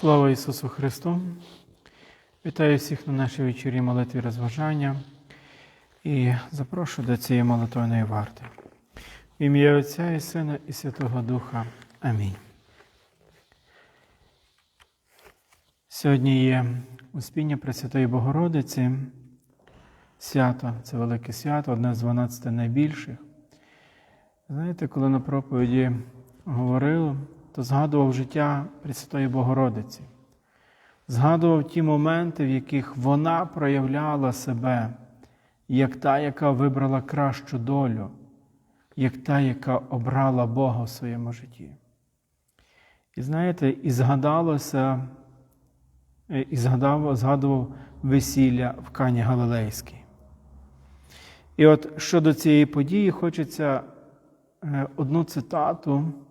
Слава Ісусу Христу! Вітаю всіх на нашій вечірі молитві розважання і запрошую до цієї молитвеної варти. В ім'я Отця і Сина і Святого Духа. Амінь. Сьогодні є Успіння Пресвятої Богородиці. Свято, це велике свято, одне з 12 найбільших. Знаєте, коли на проповіді говорив, то згадував життя Пресвятої Богородиці, згадував ті моменти, в яких вона проявляла себе, як та, яка вибрала кращу долю, як та, яка обрала Бога в своєму житті. І знаєте, і згадалося, і згадав, згадував весілля в Кані Галилейській. І от щодо цієї події хочеться е, одну цитату е,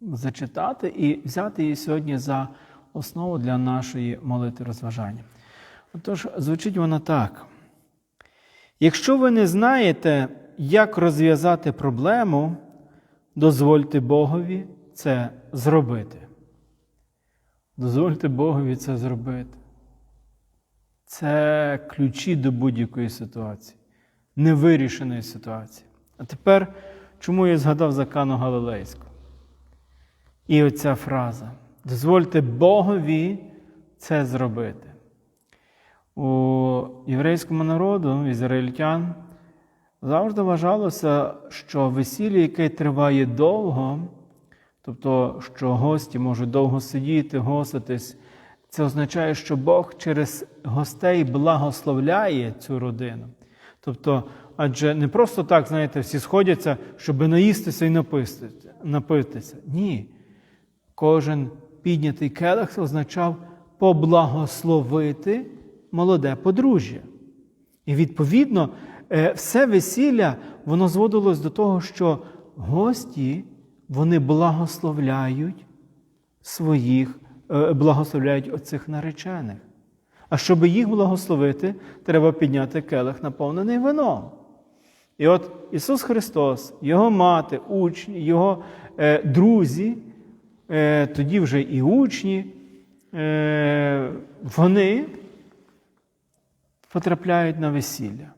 зачитати і взяти її сьогодні за основу для нашої молитви розважання. Отож, звучить вона так. Якщо ви не знаєте, як розв'язати проблему, дозвольте Богові це зробити. Дозвольте Богові це зробити. Це ключі до будь-якої ситуації, невирішеної ситуації. А тепер, чому я згадав за Кану Галилейську? І оця фраза: дозвольте Богові це зробити. У єврейському народу, ізраїльтян, завжди вважалося, що весілля, яке триває довго, тобто, що гості можуть довго сидіти, гоститись, це означає, що Бог через гостей благословляє цю родину. Тобто, адже не просто так, знаєте, всі сходяться, щоб наїстися і напитися. Ні. Кожен піднятий келих означав поблагословити молоде подружжя. І відповідно, все весілля воно зводилось до того, що гості вони благословляють своїх, благословляють оцих наречених. А щоб їх благословити, треба підняти келих, наповнений вином. І от Ісус Христос, Його мати, учні, Його е, друзі, е, тоді вже і учні, е, вони потрапляють на весілля.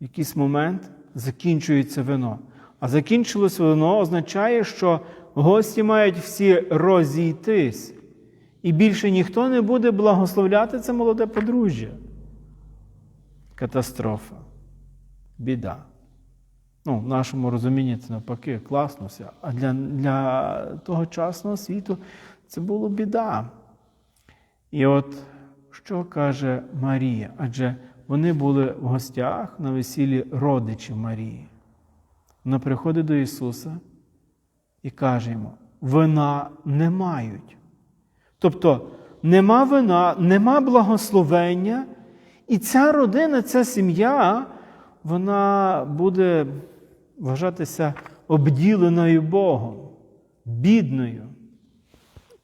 В якийсь момент закінчується вино. А закінчилось вино означає, що гості мають всі розійтись. І більше ніхто не буде благословляти це молоде подружжя. Катастрофа, біда. Ну, В нашому розумінні це навпаки класно все. А для, для тогочасного світу це було біда. І от що каже Марія? Адже вони були в гостях на весіллі родичів Марії. Вона приходить до Ісуса і каже йому: вина не мають. Тобто нема вина, нема благословення, і ця родина, ця сім'я, вона буде вважатися обділеною Богом, бідною.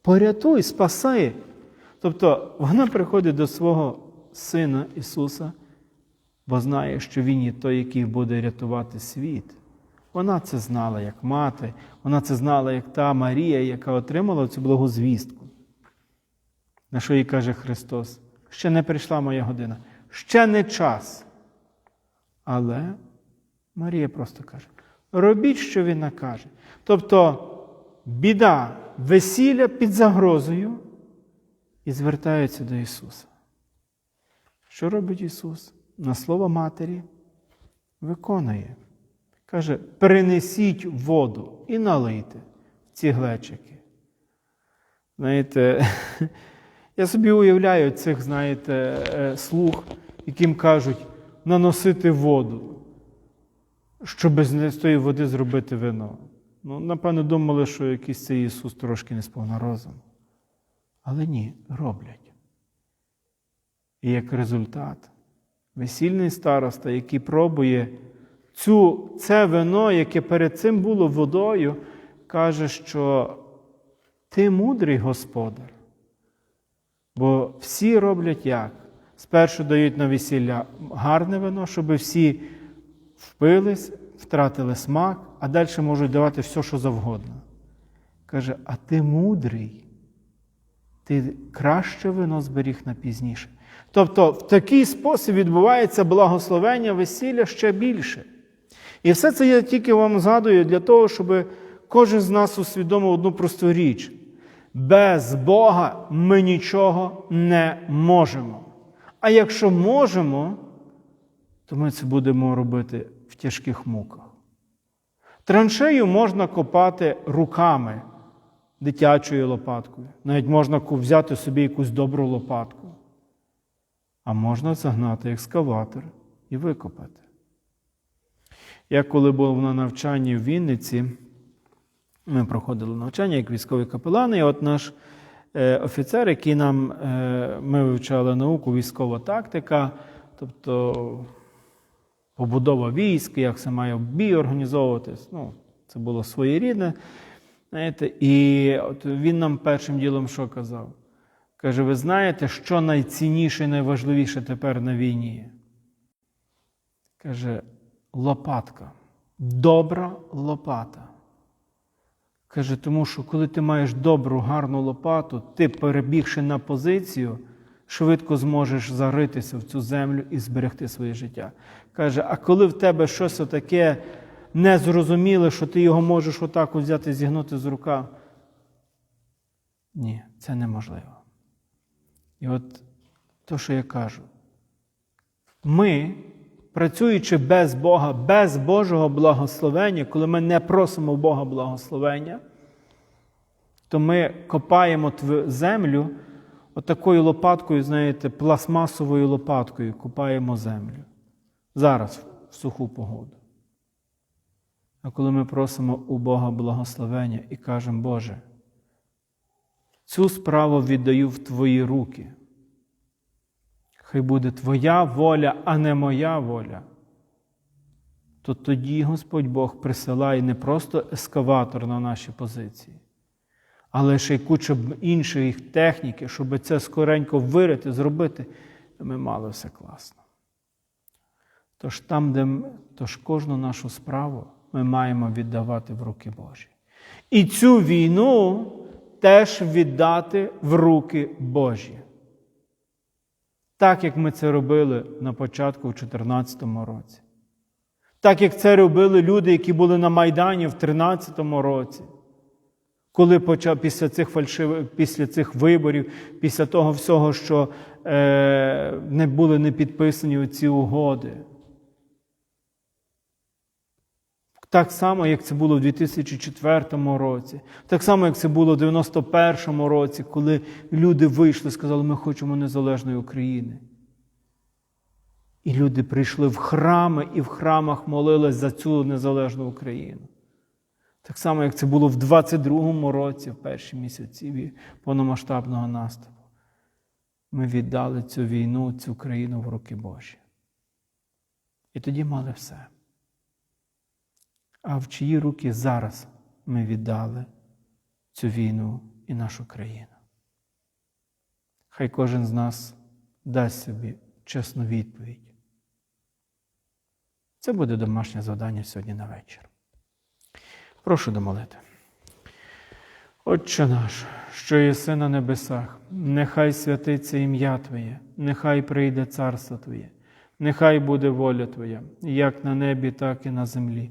Порятуй, спаси. Тобто вона приходить до свого Сина Ісуса, бо знає, що Він є той, який буде рятувати світ. Вона це знала як мати, вона це знала як та Марія, яка отримала цю благозвістку. На що їй каже Христос? Ще не прийшла моя година, ще не час. Але Марія просто каже: робіть, що він накаже. Тобто біда, весілля під загрозою і звертаються до Ісуса. Що робить Ісус? На слово Матері виконує. Каже, принесіть воду і налийте в ці глечики. Знаєте, я собі уявляю цих, знаєте, слуг, яким кажуть, наносити воду, щоб з тої води зробити вино. Ну, напевно, думали, що якийсь цей Ісус трошки не сповна розум. Але ні, роблять. І як результат, весільний староста, який пробує цю, це вино, яке перед цим було водою, каже, що ти мудрий господар. Бо всі роблять як? Спершу дають на весілля гарне вино, щоб всі впились, втратили смак, а далі можуть давати все, що завгодно. Каже, а ти мудрий, ти краще вино зберіг на пізніше. Тобто, в такий спосіб відбувається благословення весілля ще більше. І все це я тільки вам згадую для того, щоб кожен з нас усвідомив одну просту річ. Без Бога ми нічого не можемо. А якщо можемо, то ми це будемо робити в тяжких муках. Траншею можна копати руками дитячою лопаткою. Навіть можна взяти собі якусь добру лопатку. А можна загнати екскаватор і викопати. Я коли був на навчанні в Вінниці, ми проходили навчання як військові капелани, і от наш е, офіцер, який нам е, ми вивчали науку, військова тактика, тобто побудова військ, як це має бій організовуватись. Ну, це було своєрідне. Знаєте, І от він нам першим ділом що казав? Каже: ви знаєте, що найцінніше і найважливіше тепер на війні? Каже, лопатка. Добра лопата. Каже, тому що коли ти маєш добру, гарну лопату, ти, перебігши на позицію, швидко зможеш заритися в цю землю і зберегти своє життя. Каже, а коли в тебе щось таке незрозуміле, що ти його можеш отак взяти, зігнути з рука, ні, це неможливо. І от то, що я кажу, ми, працюючи без Бога, без Божого благословення, коли ми не просимо Бога благословення, то ми копаємо землю отакою лопаткою, знаєте, пластмасовою лопаткою копаємо землю. Зараз в суху погоду. А коли ми просимо у Бога благословення і кажемо, Боже, цю справу віддаю в Твої руки. Хай буде Твоя воля, а не моя воля. То тоді Господь Бог присилає не просто ескаватор на наші позиції, але ще й куча іншої техніки, щоб це скоренько вирити, зробити, ми мали все класно. Тож там, де тож кожну нашу справу ми маємо віддавати в руки Божі. І цю війну теж віддати в руки Божі. Так як ми це робили на початку в 2014 році. Так як це робили люди, які були на Майдані в 2013 році. Коли почав після цих фальшивих, після цих виборів, після того всього, що е, не були не підписані ці угоди. Так само, як це було в 2004 році, так само, як це було в 91 році, коли люди вийшли і сказали, ми хочемо незалежної України. І люди прийшли в храми і в храмах молились за цю незалежну Україну. Так само, як це було в 22-му році, в перші місяці повномасштабного наступу. Ми віддали цю війну, цю країну в руки Божі. І тоді мали все. А в чиї руки зараз ми віддали цю війну і нашу країну? Хай кожен з нас дасть собі чесну відповідь. Це буде домашнє завдання сьогодні на вечір. Прошу домолити. Отче наш, що єси на небесах, нехай святиться ім'я Твоє, нехай прийде царство Твоє, нехай буде воля Твоя, як на небі, так і на землі.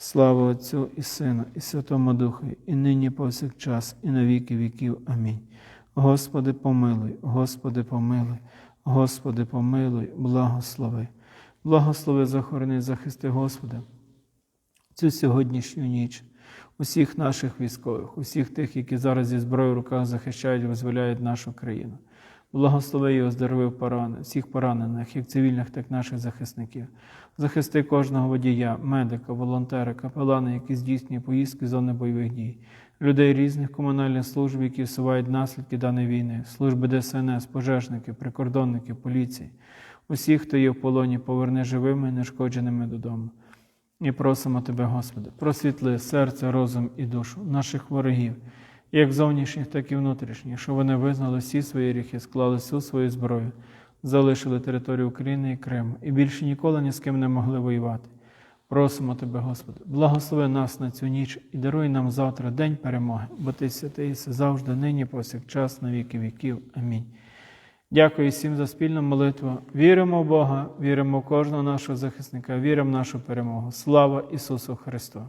Слава Отцю і Сину, і Святому Духу, і нині повсякчас, і на віки віків. Амінь. Господи, помилуй, Господи, помилуй, Господи, помилуй, благослови. Благослови, захорони, захисти, Господи, цю сьогоднішню ніч. Усіх наших військових, усіх тих, які зараз зі зброєю в руках захищають, визволяють нашу країну. Благослови і оздорови порани, всіх поранених, як цивільних, так і наших захисників. Захисти кожного водія, медика, волонтера, капелана, які здійснює поїздки з зони бойових дій, людей різних комунальних служб, які всувають наслідки даної війни, служби ДСНС, пожежники, прикордонники, поліції. Усіх, хто є в полоні, поверни живими і нешкодженими додому. І просимо Тебе, Господи, просвітли серце, розум і душу наших ворогів, як зовнішніх, так і внутрішніх, щоб вони визнали всі свої гріхи, склали всю свою зброю, залишили територію України і Криму і більше ніколи ні з ким не могли воювати. Просимо Тебе, Господи, благослови нас на цю ніч і даруй нам завтра день перемоги, бо Ти святий завжди, нині, повсякчас, на віки віків. Амінь. Дякую всім за спільну молитву. Віримо в Бога, віримо в кожного нашого захисника, віримо в нашу перемогу. Слава Ісусу Христу!